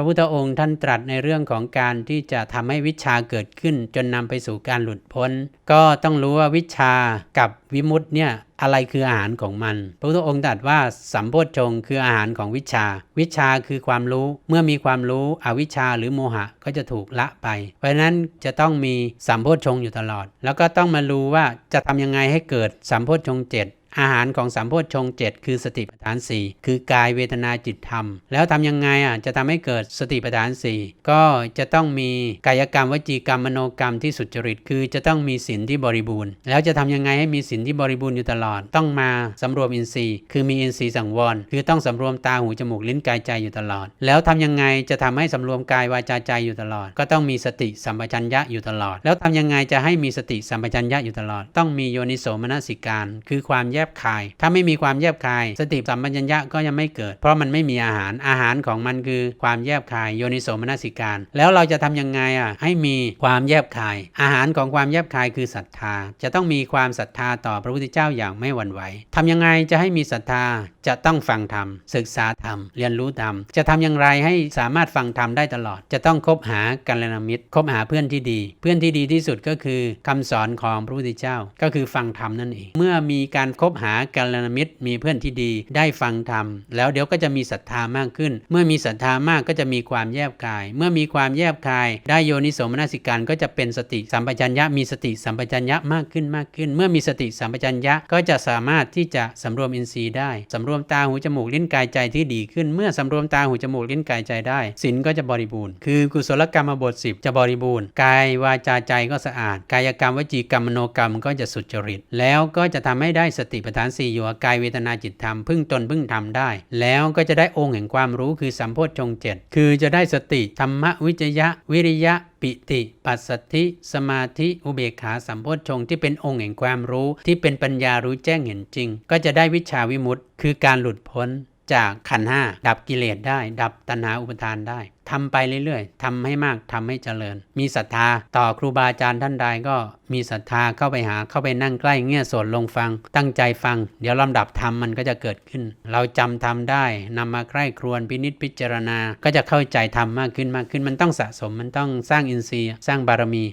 ระพุทธองค์ท่านตรัสในเรื่องของการที่จะทำให้วิชาเกิดขึ้น จนนำไปสู่การหลุดพ้น ก็ต้องรู้ว่าวิชากับวิมุตติเนี่ยอะไรคืออาหารของมัน พระพุทธองค์ตรัสว่าสัมโพชฌงค์คืออาหารของวิชา วิชาคือความรู้ เมื่อมีความรู้อวิชชาหรือโมหะก็จะถูกละไป เพราะฉะนั้นจะต้องมีสัมโพชฌงค์อยู่ตลอด แล้วก็ต้องมารู้ว่าจะทำยังไงให้เกิดสัมโพชฌงค์เจ็ด อาหารของสัมโพชฌงเจ็ดคือสติปัฏฐาน 4 คือกายเวทนาจิตธรรม แล้วทำยังไงอะจะทำให้เกิดสติปัฏฐาน 4 ก็จะต้องมีกายกรรมวจีกรรมมโนกรรมที่สุจริต คือจะต้องมีศีลที่บริบูรณ์ แล้วจะทำยังไงให้มีศีลที่บริบูรณ์อยู่ตลอด ต้องมาสำรวมอินทรีย์ คือมีอินทรีย์สังวร คือต้องสำรวมตาหูจมูกลิ้นกายใจอยู่ตลอด แล้วทำยังไงจะทำให้สำรวมกายวาจาใจอยู่ตลอด ก็ต้องมีสติสัมปชัญญะอยู่ตลอด แล้วทำยังไงจะให้มีสติสัมปชัญญะอยู่ตลอด ต้องมีโยนิโสมนสิการ คือความแยบคาย ถ้าไม่มีความแยบคาย สติสัมปชัญญะก็ยังไม่เกิด เพราะมันไม่มีอาหารอาหารของมันคือความแยบคายโยนิโสมนสิการ แล้วเราจะทำยังไงอะให้มีความแยบคาย อาหารของความแยบคายคือศรัทธา จะต้องมีความศรัทธาต่อพระพุทธเจ้าอย่างไม่หวั่นไหวทำยังไงจะให้มีศรัทธาจะต้องฟังธรรมศึกษาธรรม เรียนรู้ธรรม จะทำอย่างไรให้สามารถฟังธรรมได้ตลอด จะต้องคบหากัลยาณมิตรคบหาเพื่อนที่ดี เพื่อนที่ดีที่สุดก็คือคำสอนของพระพุทธเจ้า ก็คือฟังธรรมนั่นเอง เมื่อมีการคบบหากัลยาณมิตร มีเพื่อนที่ดีได้ฟังธรรม แล้วเดี๋ยวก็จะมีศรัทธามากขึ้น เมื่อมีศรัทธามากก็จะมีความแยบกาย เมื่อมีความแยบกาย ได้โยนิโสมนสิการก็จะเป็นสติสัมปชัญญะมีสติสัมปชัญญะมากขึ้นมากขึ้น เมื่อมีสติสัมปชัญญะก็จะสามารถที่จะสำรวมอินทรีย์ได้สำรวมตาหูจมูกลิ้นกายใจที่ดีขึ้น เมื่อสำรวมตาหูจมูกลิ้นกายใจได้ศีลก็จะบริบูรณ์คือกุศลกรรมบท 10 จะบริบูรณ์กายวาจาใจก็สะอาด กายกรรมวจีกรรมมโนกรรมก็จะสุจริต แล้วก็จะทำให้ได้สติปัฏฐานสี่อยู่กับกายเวทนาจิตธรรมพึ่งตนพึ่งธรรมได้ แล้วก็จะได้องค์แห่งความรู้คือสัมโพชฌงเจ็ดคือจะได้สติธรรมวิจยะ วิริยะปิติปัสสัทธิสมาธิอุเบกขาสัมโพชฌงที่เป็นองค์แห่งความรู้ ที่เป็นปัญญารู้แจ้งเห็นจริง ก็จะได้วิชาวิมุตติคือการหลุดพ้นจากขันห้าดับกิเลสได้ ดับตัณหาอุปทานได้ ทำไปเรื่อยๆทำให้มากทำให้เจริญ มีศรัทธาต่อครูบาอาจารย์ท่านใดก็มีศรัทธาเข้าไปหาเข้าไปนั่งใกล้เงี่ยโสดลงฟัง ตั้งใจฟัง เดี๋ยวลำดับธรรมมันก็จะเกิดขึ้น เราจำทำได้นำมาใกล้ครวนพินิษพิจารณา ก็จะเข้าใจธรรมมากขึ้นมากขึ้นมันต้องสะสมมันต้องสร้างอินทรีย์ สร้างบารมี